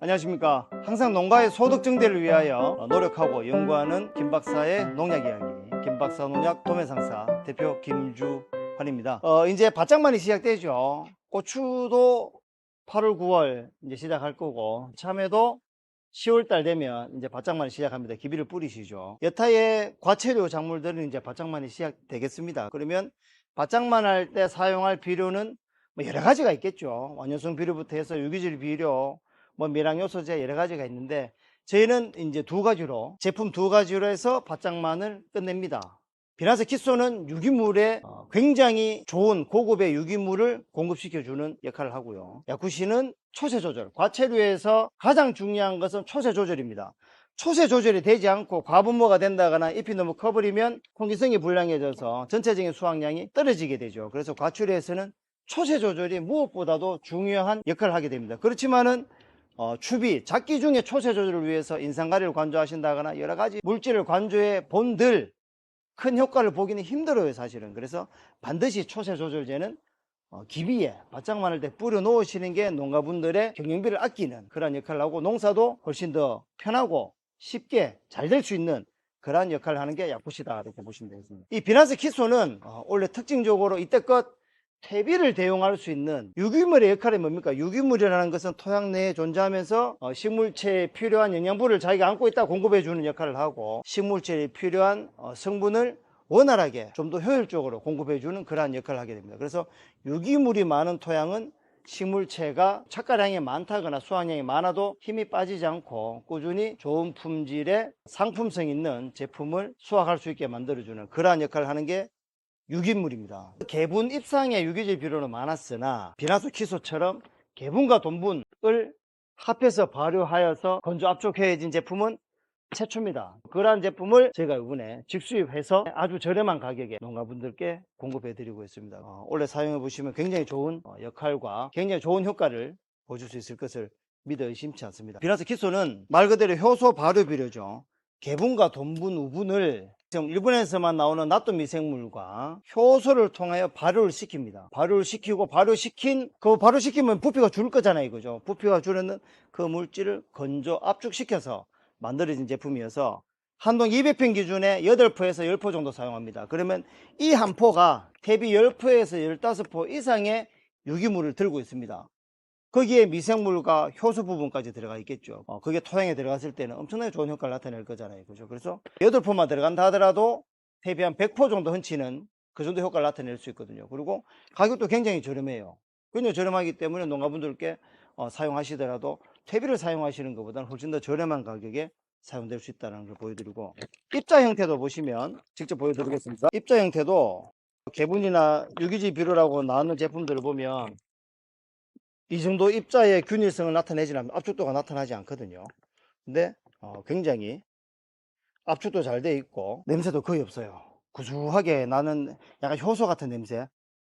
안녕하십니까. 항상 농가의 소득 증대를 위하여 노력하고 연구하는 김 박사의 농약 이야기. 김 박사 농약 도매상사 대표 김주환입니다. 어, 이제 바짝만이 시작되죠. 고추도 8월, 9월 이제 시작할 거고, 참외도 10월 달 되면 이제 바짝만이 시작합니다. 기비를 뿌리시죠. 여타의 과채류 작물들은 이제 바짝만이 시작되겠습니다. 그러면 바짝만 할 때 사용할 비료는 뭐 여러 가지가 있겠죠. 완효성 비료부터 해서 유기질 비료, 뭐 미량요소제 여러 가지가 있는데 저희는 이제 두 가지로 제품 두 가지로 해서 바짝만을 끝냅니다. 비나스 키소는 유기물에 어, 굉장히 좋은 고급의 유기물을 공급시켜주는 역할을 하고요. 야쿠시는 초세 조절, 과체류에서 가장 중요한 것은 초세 조절입니다. 초세 조절이 되지 않고 과분모가 된다거나 잎이 너무 커버리면 통기성이 불량해져서 전체적인 수확량이 떨어지게 되죠. 그래서 과출에서는 초세 조절이 무엇보다도 중요한 역할을 하게 됩니다. 그렇지만은 어, 추비, 작기 중에 초세 조절을 위해서 인산가리를 관조하신다거나 여러 가지 물질을 관조해 본들 큰 효과를 보기는 힘들어요, 사실은. 그래서 반드시 초세 조절제는 어, 기비에 바짝 마늘 때 뿌려 놓으시는 게 농가분들의 경영비를 아끼는 그런 역할을 하고 농사도 훨씬 더 편하고 쉽게 잘 될 수 있는 그러한 역할을 하는 게 약부시다 이렇게 보시면 되겠습니다. 이 비나스 키소는 어, 원래 특징적으로 이때껏 퇴비를 대용할 수 있는 유기물의 역할이 뭡니까? 유기물이라는 것은 토양 내에 존재하면서 어, 식물체에 필요한 영양분을 자기가 안고 있다 공급해 주는 역할을 하고 식물체에 필요한 어, 성분을 원활하게 좀 더 효율적으로 공급해 주는 그러한 역할을 하게 됩니다. 그래서 유기물이 많은 토양은 식물체가 착가량이 많다거나 수확량이 많아도 힘이 빠지지 않고 꾸준히 좋은 품질의 상품성 있는 제품을 수확할 수 있게 만들어주는 그러한 역할을 하는 게 유기물입니다. 개분 입상의 유기질 비료는 많았으나 비나수 키소처럼 개분과 돈분을 합해서 발효하여서 건조 압축해진 제품은 최초입니다. 그러한 제품을 저희가 이번에 직수입해서 아주 저렴한 가격에 농가분들께 공급해 드리고 있습니다. 어, 올해 사용해 보시면 굉장히 좋은 어, 역할과 굉장히 좋은 효과를 보실 수 있을 것을 믿어 의심치 않습니다. 비나스 키소는 말 그대로 효소 발효 비료죠. 개분과 돈분, 우분을 지금 일본에서만 나오는 낫도 미생물과 효소를 통하여 발효를 시킵니다. 발효를 시키고 발효시킨 그 발효시키면 부피가 줄 거잖아요, 그죠? 부피가 줄는 그 물질을 건조 압축시켜서 만들어진 제품이어서 한동 200평 기준에 8포에서 10포 정도 사용합니다. 그러면 이 한 포가 대비 10포에서 15포 이상의 유기물을 들고 있습니다. 거기에 미생물과 효소 부분까지 들어가 있겠죠. 어, 그게 토양에 들어갔을 때는 엄청나게 좋은 효과를 나타낼 거잖아요. 그죠? 그래서 8포만 들어간다 하더라도 대비 한 100포 정도 훔치는 그 정도 효과를 나타낼 수 있거든요. 그리고 가격도 굉장히 저렴해요. 굉장히 저렴하기 때문에 농가분들께 어, 사용하시더라도 퇴비를 사용하시는 것보다는 훨씬 더 저렴한 가격에 사용될 수 있다는 걸 보여드리고 입자 형태도 보시면 직접 보여드리겠습니다. 입자 형태도 개분이나 유기질 비료라고 나오는 제품들을 보면 이 정도 입자의 균일성을 나타내지 않으면 압축도가 나타나지 않거든요. 근데 어, 굉장히 압축도 잘 돼 있고 냄새도 거의 없어요. 구수하게 나는 약간 효소 같은 냄새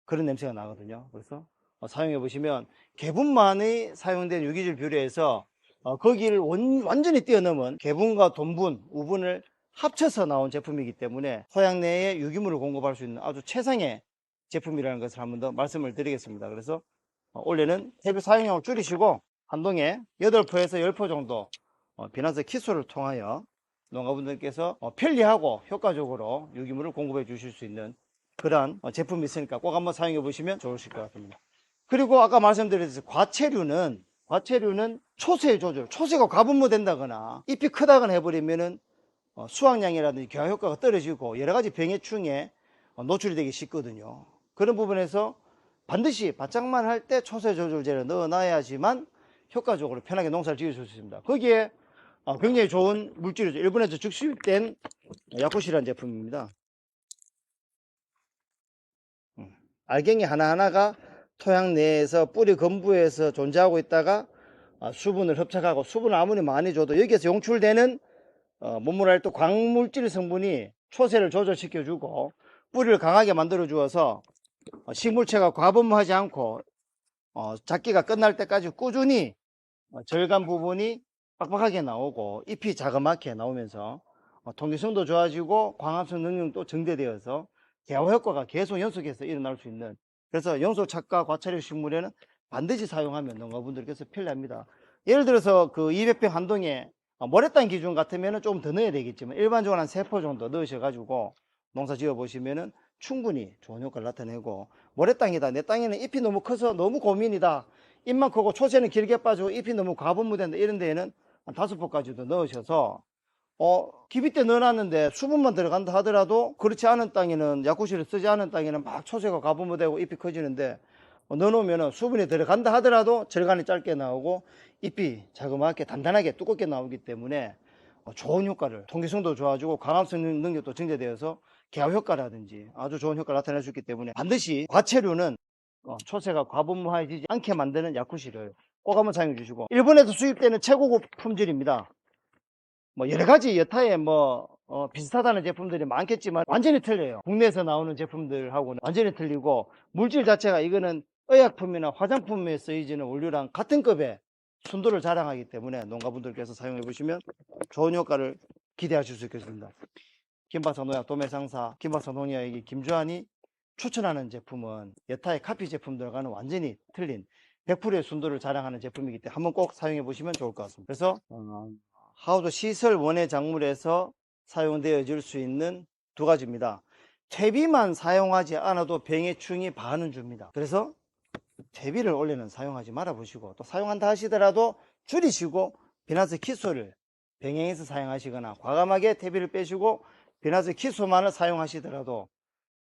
그런 냄새가 나거든요. 그래서 어, 사용해 보시면 개분만이 사용된 유기질 비료에서 어, 거기를 원- 완전히 뛰어넘은 개분과 돈분, 우분을 합쳐서 나온 제품이기 때문에 토양 내에 유기물을 공급할 수 있는 아주 최상의 제품이라는 것을 한 번 더 말씀을 드리겠습니다. 그래서 어, 올해는 퇴비 사용량을 줄이시고 한동에 8포에서 10포 정도 어, 비나스 키소를 통하여 농가분들께서 어, 편리하고 효과적으로 유기물을 공급해 주실 수 있는 어, 제품이 있으니까 꼭 한번 사용해 보시면 좋으실 것 같습니다. 그리고 아까 말씀드렸듯이 과체류는 과체류는 초세 조절, 초세가 과분모 된다거나 잎이 크다거나 해버리면은 어, 수확량이라든지 경화 효과가 떨어지고 여러 가지 병해충에 어, 노출이 되기 쉽거든요. 그런 부분에서 반드시 바짝만 할 때 초세 조절제를 넣어 놔야지만 효과적으로 편하게 농사를 지을 수 있습니다. 거기에 어, 굉장히 좋은 물질이죠. 일본에서 즉수입된 야쿠시라는 제품입니다. 음, 알갱이 하나하나가 토양 내에서 뿌리 건부에서 존재하고 있다가 아, 수분을 흡착하고 수분을 아무리 많이 줘도 여기에서 용출되는 어, 몸물활도 광물질 성분이 초세를 조절시켜주고 뿌리를 강하게 만들어 주어서 어, 식물체가 과분하지 않고 어, 작기가 끝날 때까지 꾸준히 어, 절간 부분이 빡빡하게 나오고 잎이 자그맣게 나오면서 어, 통기성도 좋아지고 광합성 능력도 증대되어서 개화 효과가 계속 연속해서 일어날 수 있는 그래서 영소 착과 과차류 식물에는 반드시 사용하면 농가분들께서 편리합니다. 예를 들어서 그 200평 한 동에 어, 모래땅 기준 같으면 조금 더 넣어야 되겠지만 일반적으로 한 3포 정도 넣으셔가지고 농사 지어 보시면은 충분히 좋은 효과를 나타내고 모래 땅이다. 내 땅에는 잎이 너무 커서 너무 고민이다. 잎만 크고 초세는 길게 빠지고 잎이 너무 과분무된다 이런 데에는 한 다섯 포까지도 넣으셔서 어 기비 때 넣어놨는데 수분만 들어간다 하더라도 그렇지 않은 땅에는 약구실을 쓰지 않은 땅에는 막 초세가 과분무되고 잎이 커지는데 어, 넣어놓으면 수분이 들어간다 하더라도 절간이 짧게 나오고 잎이 자그맣게 단단하게 두껍게 나오기 때문에 어, 좋은 효과를 통기성도 좋아지고 강압성 능력도 증대되어서 개화 효과라든지 아주 좋은 효과를 나타낼 수 있기 때문에 반드시 과체류는 어, 초세가 과분무해지지 않게 만드는 약쿠시를 꼭 한번 사용해 주시고 일본에서 수입되는 최고급 품질입니다. 뭐 여러 가지 여타의 뭐 어, 비슷하다는 제품들이 많겠지만 완전히 틀려요. 국내에서 나오는 제품들하고는 완전히 틀리고 물질 자체가 이거는 의약품이나 화장품에 쓰여지는 원료랑 같은 급의 순도를 자랑하기 때문에 농가분들께서 사용해 보시면 좋은 효과를 기대하실 수 있겠습니다. 농약 도매상사 농약의 김주환이 추천하는 제품은 여타의 카피 제품들과는 완전히 틀린 100%의 순도를 자랑하는 제품이기 때문에 한번 꼭 사용해 보시면 좋을 것 같습니다. 그래서 어, 하우드 시설 원예 작물에서 사용되어질 수 있는 두 가지입니다. 퇴비만 사용하지 않아도 병해충이 반은 줍니다. 그래서 퇴비를 원래는 사용하지 말아 보시고 또 사용한다 하시더라도 줄이시고 비나스 키소를 병행해서 사용하시거나 과감하게 퇴비를 빼시고 비나스 키소만을 사용하시더라도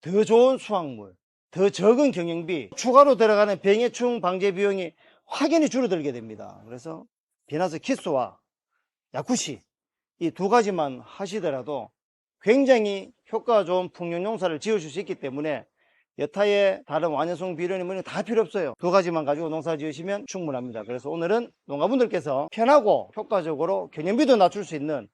더 좋은 수확물, 더 적은 경영비, 추가로 들어가는 병해충 방제 비용이 확연히 줄어들게 됩니다. 그래서 비나스 키소와 야쿠시 이 두 가지만 하시더라도 굉장히 효과 좋은 풍년용사를 지으실 수 있기 때문에 여타의 다른 완효성 비료니 뭐니 다 필요 없어요. 두 가지만 가지고 농사 지으시면 충분합니다. 그래서 오늘은 농가분들께서 편하고 효과적으로 경영비도 낮출 수 있는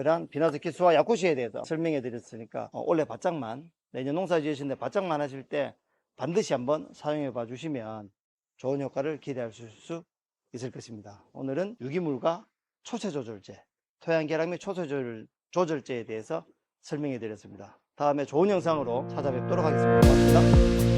그러한 비나스 키스와 야쿠시에 대해서 설명해 드렸으니까 어, 올해 바짝만 내년 농사 지으시는데 바짝만 하실 때 반드시 한번 사용해 봐 주시면 좋은 효과를 기대하실 수 있을 것입니다. 오늘은 유기물과 초세 조절제, 토양 계량 및 초세 조절, 조절제에 대해서 설명해 드렸습니다. 다음에 좋은 영상으로 찾아뵙도록 하겠습니다. 고맙습니다.